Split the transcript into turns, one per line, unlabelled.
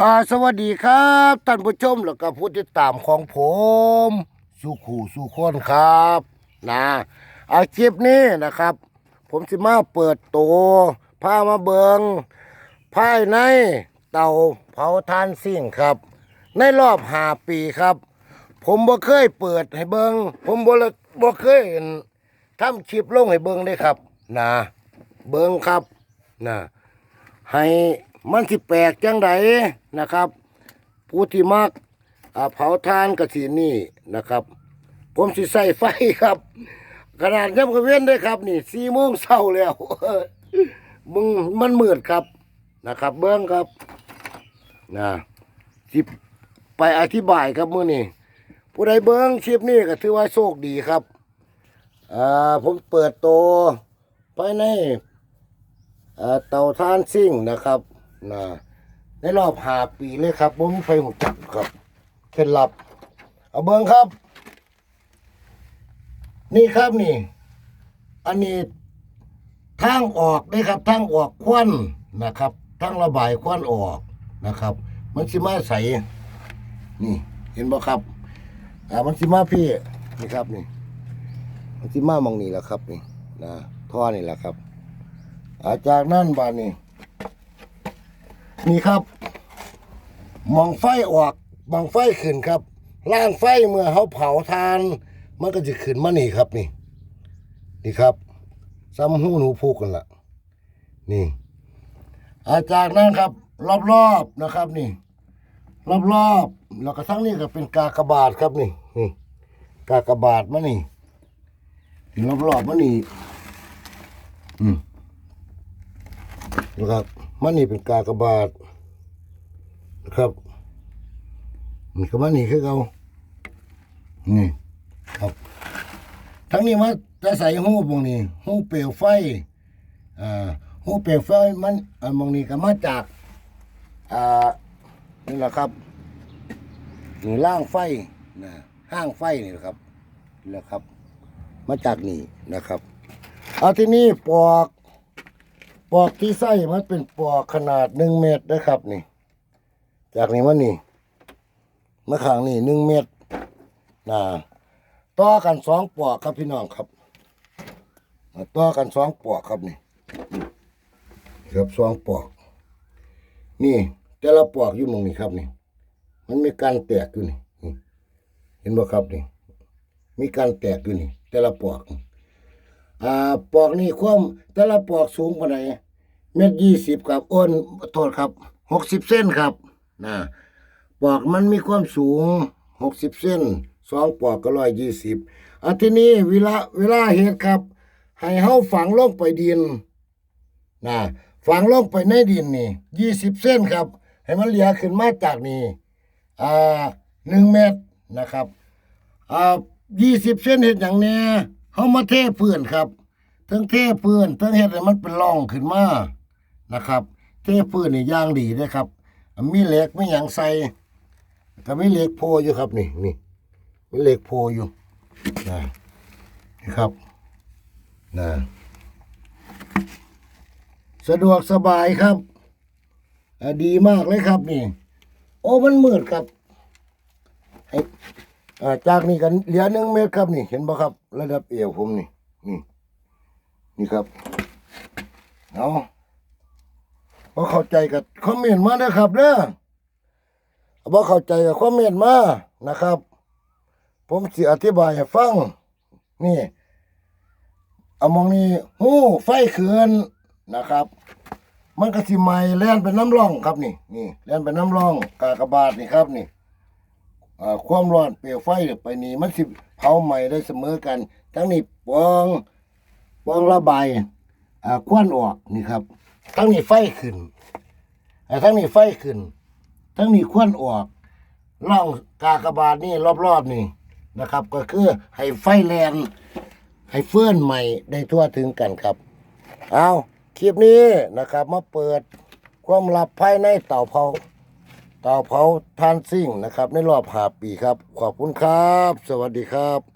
อ่าสวัสดีครับท่านผู้ชมแล้วก็ผู้ติดตามของผม สุขูสุขคนครับนะอาคลิปนี้นะครับ ผมสิมาเปิดตัวพามาเบิงภายในเตาเผาทานซิ่งครับ ในรอบหาปีครับ ผมบ่เคยเปิดให้เบิงผมบ่บ่เคยทำคลิปลงให้เบิงเลยครับนะเบิงครับนะให้ มันสิแปลกจังไดนะครับ ผู้ที่มักเผาทานกระสีนี่นะครับ ผมสิใส่ไฟครับ ขนาดย่ำกระเว้นได้ครับ นี่สี่โมงเช้าแล้วมึงมันมืดครับนะครับ เบิ้องครับนะสิไปอธิบายครับมื้อนี้ผู้ใดเบิ้องคลิปนี้ก็ถือว่าโชคดีครับอ่าผมเปิดโตวภายในเตาท่านซิ่งนะครับ นะในรอบหาปีเลยครับผมไฟหัวจักครับเคล็ดลับ เอาเบิ้งครับ นี่ครับนี่ อันนี้ทางออกนี่ครับทางออกควันนะครับทางระบายควันออกนะครับ มันสิมาใสนี่ เห็นบ่ครับอ่ามันสิมาพี่นี่ครับนี่ มันสิมามองนี่แหละครับนี่นะท่อนี่แหละครับ อาจากนั้นบานนี้ นี่ครับ มองไฟออกมองไฟขึ้นครับล่างไฟเมื่อเขาเผาทาน มันก็จะขึ้นมานี่ครับนี่ นี่ครับซ้ำหูหนูพูกกันละนี่ อาจากนั้นครับ รอบๆนะครับ นี่รอบๆแล้วก็ทั้งนี้ก็เป็นกากบาทครับนี่นี่กากบาทมานี่รอบๆมานี่อืมนะครับ มันนี่เป็นกากบาทนะครับนี่ก็มันนี่คือเขานี่ครับ ทั้งนี้มันจะใส่หูบงนี้หูเปลวไฟอ่าหูเปลวไฟมันอ่ามองนี้ก็มาจากอ่านี่แหละครับนี่ล่างไฟนะห้างไฟนี่แหละครับนี่แหละครับ มาจากนี่นะครับ เอาที่นี่ปอก ปอกที่ไส้มันเป็นปอกขนาดหนึ่งเมตรนะครับนี่ จากนี้มันนี่มาข้างนี่หนึ่งเมตรนะต่อกันสองปอกครับพี่น้องครับต่อกันสองปอกครับนี่ครับสองปอก นี่ แต่ละปอกอยู่หมองนี่ครับนี่ มันมีการแตกอยู่นี่เห็นบ่ครับนี่ มีการแตกอยู่นี่ แต่ละปอก อ่าปอกนี่ความแต่ละปอกสูงกว่าไหนเม็ดยี่สิบครับอ้นโทษครับหกสิบเส้นครับนะปอกมันมีความสูงหกสิบเส้นสองปอกก็ร้อยยี่สิบอันที่นี้เวลาเวลาเฮ็ดครับ ให้เฮาฝังลงไปดินนะฝังลงไปในดินนี่ยี่สิบเส้นครับ ให้มันเหลียขึ้นมาจากนี่อ่าหนึ่งเมตรนะครับอ่ายี่สิบเส้นเห็ดอย่างเนี้ย เขามาเทพื้นครับทั้งเทพื้นทั้งเห็ดให้มันเป็นร่องขึ้นมานะครับ เทพื้นนี่ย่างดีนะครับ มีเหล็กไมีอย่างใส่ก็มีเหล็กโพอยู่ครับนี่นี่มีเหล็กโพอยู่นะนี่ครับนะสะดวกสบายครับดีมากเลยครับนี่ โอ้มันมืดครับ อ่าจากนี้กันเหลือหนึ่งเมตรครับนี่ เห็นบ่ครับ ระดับเอวผมนี่นี่นี่ครับเอาพอเข้าใจกับคอมเมนต์มาเด้อครับเด้อบ่เข้าใจกับคอมเมนต์มานะครับ ผมสิอธิบายให้ฟัง นี่ เอามองนี่หู้ไฟเขื่อนนะครับ มันก็สิไหม้แล่นเป็นน้ำร่องครับนี่ นี่แล่นเป็นน้ำร่องกากบาทนี่ครับนี่ ความร้อนเปลวไฟไปนี่มันสิเผาไหม้ได้เสมอกัน ทั้งนี้ปองปองระบายควันออกนี่ครับ ทั้งนี้ไฟขึ้นอ่าทั้งนี้ไฟขึ้น ทั้งนี้ควันออกร่องกากบาทนี่รอบๆนี่นะครับ ก็คือให้ไฟแลนให้เฟื่อนใหม่ได้ทั่วถึงกันครับ เอาคลิปนี้นะครับ มาเปิดความลับภายในเต่าเผา เตาเผาทานซิ่งนะครับ ในรอบหาปีครับ ขอบคุณครับ สวัสดีครับ